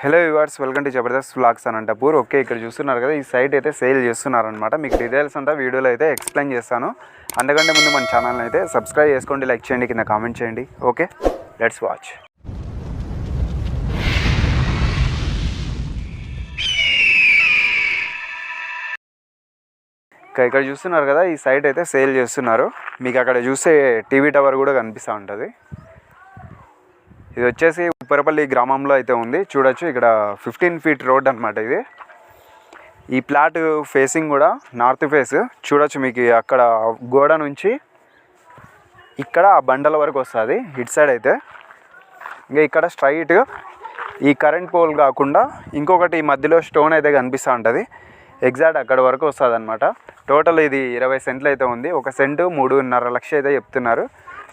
Hello viewers welcome to Jabardasth vlogs Anantapur okay ఇక్కడ చూస్తున్నారు కదా ఈ సైట్ అయితే సేల్ చేస్తున్నారనమాట మీకు డీటెయిల్స్ అంతా వీడియోలో అయితే ఎక్స్ప్లెయిన్ చేస్తాను. అందుకంటే ముందు మన ఛానల్ని అయితే సబ్స్క్రైబ్ చేసుకోండి లైక్ చేయండి కింద కామెంట్ చేయండి. ఓకే లెట్స్ వాచ్ ఇక్కడ చూస్తున్నారు కదా ఈ సైట్ అయితే సేల్ చేస్తున్నారు. మీకు అక్కడ చూసే టీవీ టవర్ కూడా కనిపిస్తూ ఉంటుంది. ఇది వచ్చేసి ఉప్పరపల్లి గ్రామంలో అయితే ఉంది. చూడొచ్చు ఇక్కడ ఫిఫ్టీన్ ఫీట్ రోడ్ అనమాట ఇది. ఈ ప్లాట్ ఫేసింగ్ కూడా నార్త్ ఫేస్ చూడొచ్చు మీకు అక్కడ గోడ నుంచి ఇక్కడ ఆ బండల వరకు వస్తుంది ఇటు సైడ్ అయితే. ఇంకా ఇక్కడ స్ట్రైట్ ఈ కరెంట్ పోల్ కాకుండా ఇంకొకటి ఈ మధ్యలో స్టోన్ అయితే కనిపిస్తూ ఉంటుంది. ఎగ్జాక్ట్ అక్కడ వరకు వస్తుంది అనమాట టోటల్ ఇది ఇరవై సెంట్లు అయితే ఉంది. ఒక సెంటు మూడున్నర లక్ష అయితే చెప్తున్నారు.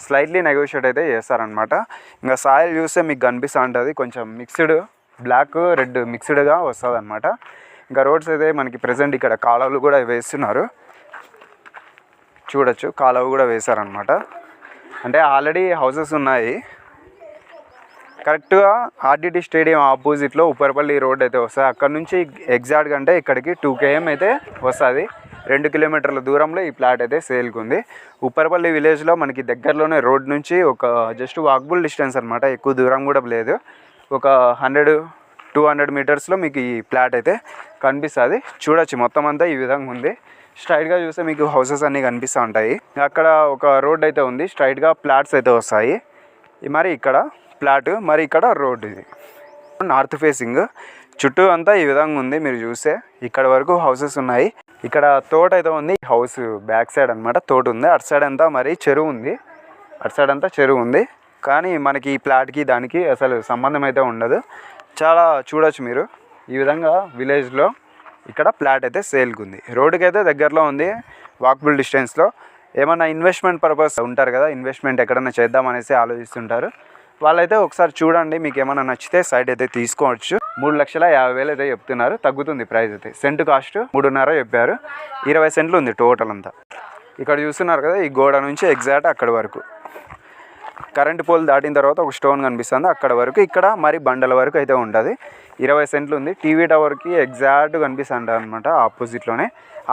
స్లైట్లీ నెగోషియేట్ అయితే చేస్తారనమాట ఇంకా సాయిల్ చూస్తే మీకు కనిపిస్తూ ఉంటుంది కొంచెం మిక్స్డ్ బ్లాక్ రెడ్ మిక్స్డ్గా వస్తుంది అనమాట ఇంకా రోడ్స్ అయితే మనకి ప్రజెంట్ ఇక్కడ కాలువలు కూడా వేస్తున్నారు. చూడొచ్చు కాలువ కూడా వేశారనమాట అంటే ఆల్రెడీ హౌసెస్ ఉన్నాయి. కరెక్ట్గా ఆర్డిటి స్టేడియం ఆపోజిట్లో ఉప్పరపల్లి రోడ్ అయితే వస్తుంది. అక్కడ నుంచి ఎగ్జాక్ట్గా అంటే ఇక్కడికి టూ కేఎం అయితే వస్తుంది. రెండు కిలోమీటర్ల దూరంలో ఈ ప్లాట్ అయితే సేల్కి ఉంది ఉప్పరపల్లి విలేజ్లో మనకి దగ్గరలోనే రోడ్ నుంచి ఒక జస్ట్ వాక్బుల్ డిస్టెన్స్ అనమాట ఎక్కువ దూరం కూడా లేదు. ఒక హండ్రెడ్ టూ హండ్రెడ్ మీటర్స్లో మీకు ఈ ప్లాట్ అయితే కనిపిస్తుంది. చూడొచ్చు మొత్తం అంతా ఈ విధంగా ఉంది. స్ట్రైట్గా చూస్తే మీకు హౌసెస్ అన్నీ కనిపిస్తూ ఉంటాయి. అక్కడ ఒక రోడ్ అయితే ఉంది స్ట్రైట్గా ప్లాట్స్ అయితే వస్తాయి. మరి ఇక్కడ ప్లాట్ మరి ఇక్కడ రోడ్ ఇది. North facing. చుట్టూ అంతా ఈ విధంగా ఉంది మీరు చూస్తే. ఇక్కడ వరకు హౌసెస్ ఉన్నాయి. ఇక్కడ తోట అయితే ఉంది హౌస్ బ్యాక్ సైడ్ అనమాట తోట ఉంది. అటు సైడ్ అంతా మరి చెరువు ఉంది. అటు సైడ్ అంతా చెరువు ఉంది. కానీ మనకి ఈ ప్లాట్కి దానికి అసలు సంబంధం అయితే ఉండదు. చాలా చూడొచ్చు మీరు. ఈ విధంగా విలేజ్లో ఇక్కడ ప్లాట్ అయితే సేల్కి ఉంది. రోడ్డుకి అయితే దగ్గరలో ఉంది వాకబుల్ డిస్టెన్స్లో. ఏమన్నా ఇన్వెస్ట్మెంట్ పర్పస్ ఉంటారు కదా ఇన్వెస్ట్మెంట్ ఎక్కడైనా చేద్దామనేసి ఆలోచిస్తుంటారు. వాళ్ళైతే ఒకసారి చూడండి మీకు ఏమైనా నచ్చితే సైట్ అయితే తీసుకోవచ్చు. మూడు లక్షల యాభై వేలు అయితే చెప్తున్నారు. తగ్గుతుంది ప్రైస్ అయితే. సెంట్ కాస్ట్ మూడున్నర చెప్పారు. ఇరవై సెంట్లు ఉంది టోటల్ అంతా. ఇక్కడ చూస్తున్నారు కదా ఈ గోడ నుంచి ఎగ్జాక్ట్ అక్కడి వరకు. కరెంట్ పోల్ దాటిన తర్వాత ఒక స్టోన్ కనిపిస్తుంది. అక్కడ వరకు ఇక్కడ మరి బండల వరకు అయితే ఉంటుంది. ఇరవై సెంట్లు ఉంది. టీవీ టవర్కి ఎగ్జాక్ట్ కనిపిస్తుంది అనమాట ఆపోజిట్లోనే.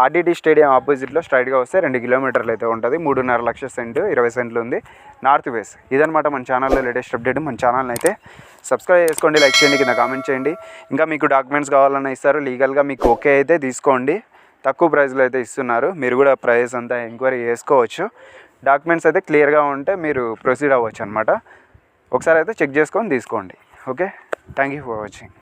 ఆర్డీటీ స్టేడియం ఆపోజిట్లో స్ట్రైట్గా వస్తే రెండు కిలోమీటర్లు అయితే ఉంటుంది. మూడున్నర లక్షల సెంటు ఇరవై సెంట్లు ఉంది. నార్త్ వేస్ ఇదనమాట మన ఛానల్లో లేటెస్ట్ అప్డేట్. మన ఛానల్ని అయితే సబ్స్క్రైబ్ చేసుకోండి లైక్ చేయండి కింద కామెంట్ చేయండి. ఇంకా మీకు డాక్యుమెంట్స్ కావాలన్నా ఇస్తారు. లీగల్గా మీకు ఓకే అయితే తీసుకోండి. తక్కువ ప్రైస్లో అయితే ఇస్తున్నారు. మీరు కూడా ప్రైస్ అంతా ఎంక్వైరీ చేసుకోవచ్చు. డాక్యుమెంట్స్ అయితే క్లియర్గా ఉంటే మీరు ప్రొసీడ్ అవ్వచ్చు అనమాట ఒకసారి అయితే చెక్ చేసుకొని తీసుకోండి. Okay? Thank you for watching.